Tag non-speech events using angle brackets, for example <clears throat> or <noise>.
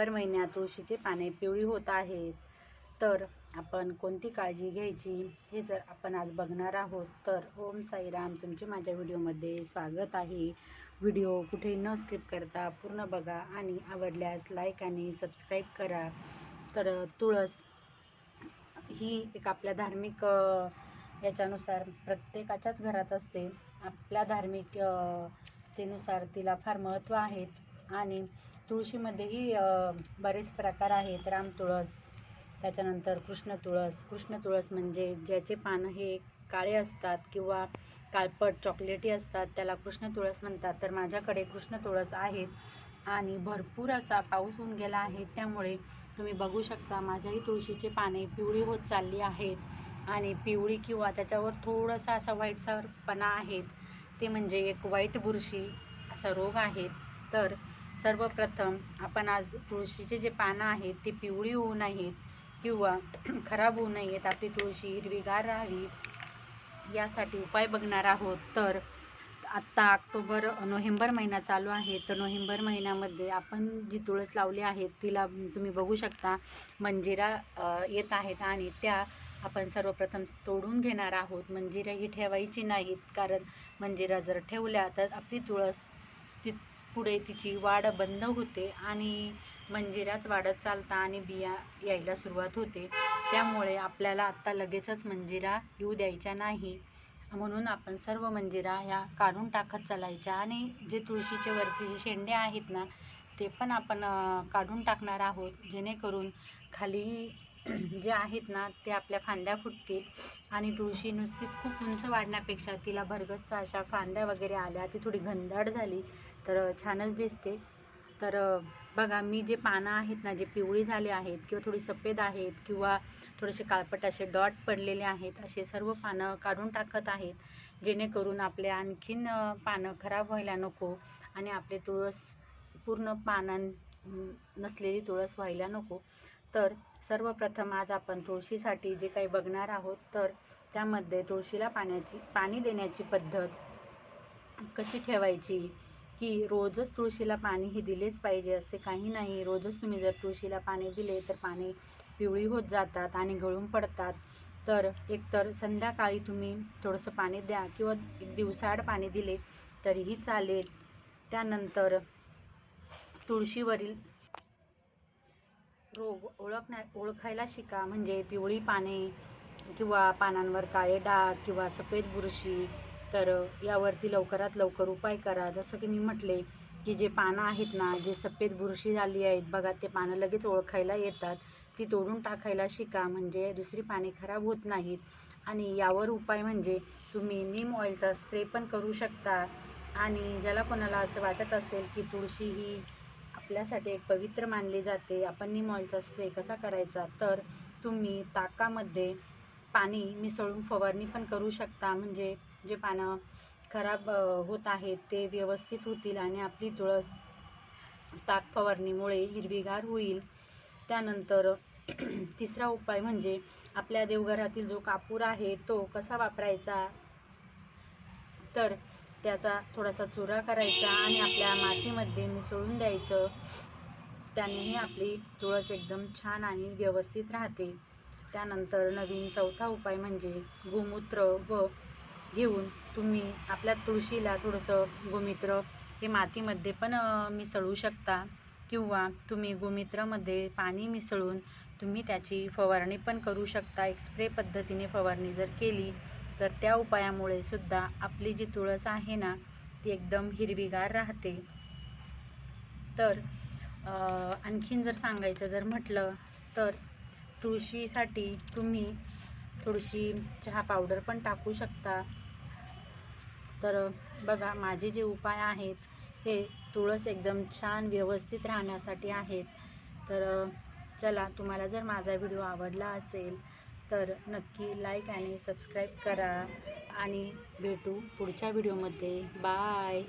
November महिन्यात तुळशीचे पाने पिवळी होत आहेत. तर आपण कोणती काळजी घ्यायची हे जर आपण आज बघणार आहोत तर ओम साईराम तुमचे माझ्या व्हिडिओमध्ये स्वागत आहे. व्हिडिओ कुठे न स्किप करता पूर्ण बघा आणि आवडल्यास लाईक आणि सबस्क्राईब करा. तर तुळस ही एक आपल्या धार्मिक याच्यानुसार प्रत्येकाच्याच घरात असते. आपल्या धार्मिक तेनुसार तिला फार महत्त्व आहेत आणि तुळशीमध्येही बरेच प्रकार आहेत. राम तुळस त्याच्यानंतर कृष्ण तुळस. कृष्ण तुळस म्हणजे ज्याचे पानं हे काळे असतात किंवा काळपट चॉकलेटी असतात त्याला कृष्ण तुळस म्हणतात. तर माझ्याकडे कृष्ण तुळस आहेत आणि भरपूर असा पाऊस होऊन गेला आहे. त्यामुळे तुम्ही बघू शकता माझ्याही तुळशीचे पाने पिवळी होत चालली आहेत. आणि पिवळी किंवा त्याच्यावर थोडासा असा वाईटसारपणा आहेत. ते म्हणजे एक वाईट बुरशी असा रोग आहे. तर सर्वप्रथम आपण आज तुळशीचे जे पानं आहेत ती पिवळी होऊ नयेत किंवा <clears throat> खराब होऊ नयेत आपली तुळशी हिरवीगार राहावी यासाठी उपाय बघणार आहोत. तर आत्ता ऑक्टोबर नोव्हेंबर महिना चालू आहे. तर नोव्हेंबर महिन्यामध्ये आपण जी तुळस लावली आहे तिला तुम्ही बघू शकता. मंजिरा येत आहेत आणि त्या आपण सर्वप्रथम तोडून घेणार आहोत. मंजिरा ही ठेवायची नाहीत कारण मंजिरा जर ठेवल्या तर आपली तुळस ती पुढे तिची वाढ बंद होते आणि मंजिराच वाढत चालता आणि बिया यायला सुरुवात होते. त्यामुळे आपल्याला आत्ता लगेचच मंजिरा येऊ द्यायच्या नाही. म्हणून आपण सर्व मंजिरा ह्या काढून टाकत चालायच्या आणि जे तुळशीचे वरचे जे शेंडे आहेत ना ते पण आपण काढून टाकणार आहोत. जेणेकरून खाली जे आहेत ना ते आपल्या फांद्या फुटतील आणि तुळशी नुसतीच खूप उंच वाढण्यापेक्षा तिला भरगतचा अशा फांद्या वगैरे आल्या ती थोडी घनदाट झाली तर छानच दिसते. तर बघा मी जे पानं आहेत ना जे पिवळी झाले आहेत किंवा थोडी सफेद आहेत किंवा थोडेसे काळपट असे डॉट पडलेले आहेत असे सर्व पानं काढून टाकत आहेत जेणेकरून आपले आणखीन पानं खराब व्हायला नको आणि आपले तुळस पूर्ण पानां नसलेली तुळस व्हायला नको. तर सर्वप्रथम आज आपण तुळशीसाठी जे काही बघणार आहोत तर त्यामध्ये तुळशीला पाण्याची पाणी देण्याची पद्धत कशी ठेवायची? की रोजच तुळशीला पाणी हे दिलेच पाहिजे असे काही नाही. रोजच तुम्ही जर तुळशीला पाणी दिले तर पाणी पिवळी होत जातात आणि गळून पडतात. तर एकतर संध्याकाळी तुम्ही थोडंसं पाणी द्या किंवा एक दिवसाआड पाणी दिले तरीही चालेल. त्यानंतर तुळशीवरील रोग ओळखण्या ओळखायला शिका. म्हणजे पिवळी पाने किंवा पानांवर काळे डाग किंवा सफेद बुरशी तर यावरती लवकरात लवकर उपाय करा. जसं की मी म्हटले की जे पानं आहेत ना जे सफेद बुरशी झाली आहेत बघा ते पानं लगेच ओळखायला येतात. ती तोडून टाकायला शिका. म्हणजे दुसरी पाने खराब होत नाहीत. आणि यावर उपाय म्हणजे तुम्ही नीम ऑइलचा स्प्रे पण करू शकता. आणि ज्याला कोणाला असं वाटत असेल की तुळशी ही आपल्यासाठी एक पवित्र मानली जाते. आपण नीम ऑइलचा स्प्रे कसा करायचा? तर तुम्ही ताकामध्ये पाणी मिसळून फवारणी पण करू शकता. म्हणजे जे पानं खराब होत आहेत ते व्यवस्थित होतील आणि आपली तुळस ताक फवारणीमुळे हिरवीगार होईल. त्यानंतर <clears throat> तिसरा उपाय म्हणजे आपल्या देवघरातील जो कापूर आहे तो कसा वापरायचा? तर त्याचा थोडासा चुरा करायचा आणि आपल्या मातीमध्ये मिसळून द्यायचं. त्यानेही आपली तुळस एकदम छान आणि व्यवस्थित राहते. त्यानंतर नवीन चौथा उपाय म्हणजे गोमूत्र व घेऊन तुम्ही आपल्या तुळशीला थोडंसं गोमित्र हे मातीमध्ये पण मिसळू शकता. किंवा तुम्ही गोमित्रामध्ये पाणी मिसळून तुम्ही त्याची फवारणी पण करू शकता. एक स्प्रे पद्धतीने फवारणी जर केली तर त्या उपायामुळे सुद्धा आपली जी तुळस आहे ना ती एकदम हिरवीगार राहते. तर आणखीन जर सांगायचं जर म्हटलं तर तुळशीसाठी तुम्ही थोडीशी चहा पावडर पण टाकू शकता. तर बघा माझे जे उपाय आहेत हे तुळस एकदम छान व्यवस्थित राहण्यासाठी आहेत. तर चला तुम्हाला जर माझा व्हिडिओ आवडला असेल तर नक्की लाईक आणि सबस्क्राईब करा. आणि भेटू पुढच्या व्हिडिओमध्ये बाय